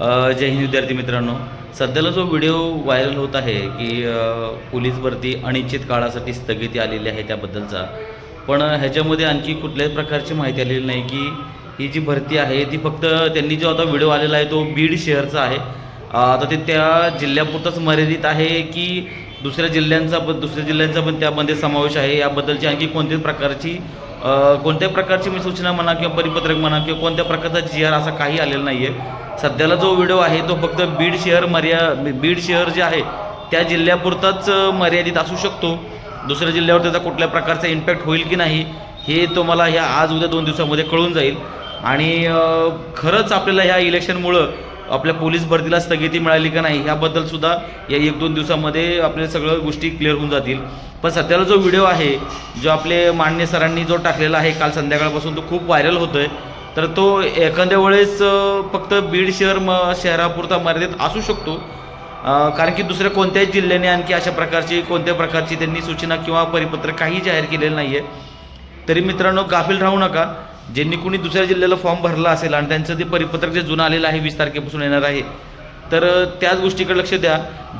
जय हिंद विद्यार्थी मित्रांनो. सध्याला जो व्हिडिओ व्हायरल होत आहे की अ, पोलीस भरती अनिश्चित काळासाठी स्थगिती आलेली आहे त्याबद्दलचा. पण ह्याच्यामध्ये आणखी कुठल्याही प्रकारची माहिती आलेली नाही की ही जी भरती आहे ती फक्त त्यांनी जो आता व्हिडिओ आलेला आहे तो बीड शहरचा आहे. आता ते त्या जिल्ह्यापुरताच मर्यादित आहे की दुसऱ्या जिल्ह्यांचा पण दुसऱ्या जिल्ह्यांचा पण त्यामध्ये समावेश आहे. याबद्दलची आणखी कोणत्याही प्रकारची कोणत्याही प्रकारची मी सूचना म्हणा किंवा परिपत्रक म्हणा किंवा कोणत्या प्रकारचा जी आर असा काही आलेला नाही आहे सध्याला जो व्हिडिओ आहे तो फक्त बीड शहर मर्या बीड शहर जे आहे त्या जिल्ह्यापुरताच मर्यादित असू शकतो. दुसऱ्या जिल्ह्यावर त्याचा कुठल्या प्रकारचा इम्पॅक्ट होईल की नाही हे तुम्हाला ह्या आज उद्या दोन दिवसामध्ये कळून जाईल. आणि खरंच आपल्याला ह्या इलेक्शनमुळं आपल्या पोलीस भरतीला स्थगिती मिळाली का नाही ह्याबद्दल सुद्धा या एक दोन दिवसामध्ये आपल्या सगळ्या गोष्टी क्लिअर होऊन जातील. पण सध्याला जो व्हिडिओ आहे जो आपले मान्य सरांनी जो टाकलेला आहे काल संध्याकाळपासून तो खूप व्हायरल होतो आहे तर तो एखाद्या वेळेस फक्त बीड शहर म शहरापुरता मर्यादित असू शकतो. कारण की दुसऱ्या कोणत्याही जिल्ह्याने आणखी अशा प्रकारची कोणत्या प्रकारची त्यांनी सूचना किंवा परिपत्रक काही जाहीर केलेलं नाही आहे तरी मित्रांनो गाफील राहू नका. ज्यांनी कुणी दुसऱ्या जिल्ह्याला फॉर्म भरला असेल आणि त्यांचं ते परिपत्रक जे जुनं आलेलं आहे वीस तारखेपासून येणार आहे तर त्याच गोष्टीकडे लक्ष द्या.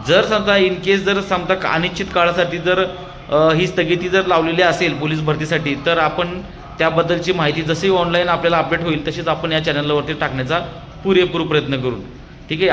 जर समजा इन केस जर समजा का- अनिश्चित काळासाठी जर ही स्थगिती जर लावलेली असेल पोलीस भरतीसाठी तर आपण त्याबद्दलची माहिती जशी ऑनलाईन आपल्याला अपडेट होईल तशीच आपण या चॅनलवरती टाकण्याचा पुरेपूर प्रयत्न करू. ठीक आहे?